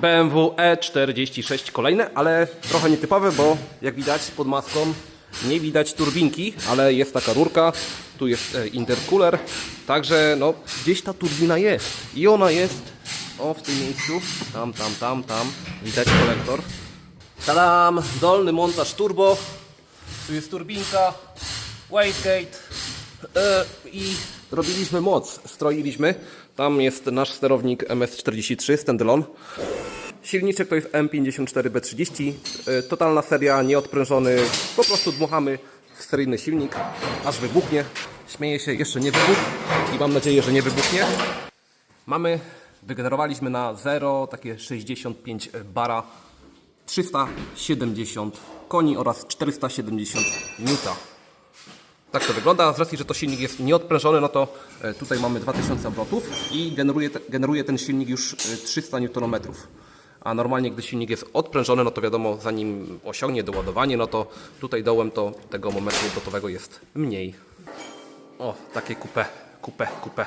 BMW E46 kolejne, ale trochę nietypowe, bo jak widać pod maską nie widać turbinki, ale jest taka rurka, tu jest e, intercooler, także no gdzieś ta turbina jest i ona jest o w tym miejscu, tam, tam, tam, tam, widać kolektor. Tadam, dolny montaż turbo, tu jest turbinka, wastegate e, i robiliśmy moc, stroiliśmy. Tam jest nasz sterownik MS43 standalone. Silniczek to jest M54B30, e, totalna seria, nieodprężony, po prostu dmuchamy w seryjny silnik, aż wybuchnie. Śmieję się, jeszcze nie wybuchł i mam nadzieję, że nie wybuchnie. Mamy, wygenerowaliśmy na 0 takie 65 bara 370 koni oraz 470 Newta. Tak to wygląda. Z racji, że to silnik jest nieodprężony, no to e, tutaj mamy 2000 obrotów i generuje, generuje ten silnik już e, 300 Nm. A normalnie, gdy silnik jest odprężony, no to wiadomo, zanim osiągnie doładowanie, no to tutaj dołem to tego momentu obrotowego jest mniej. O, takie kupę, kupę, kupę.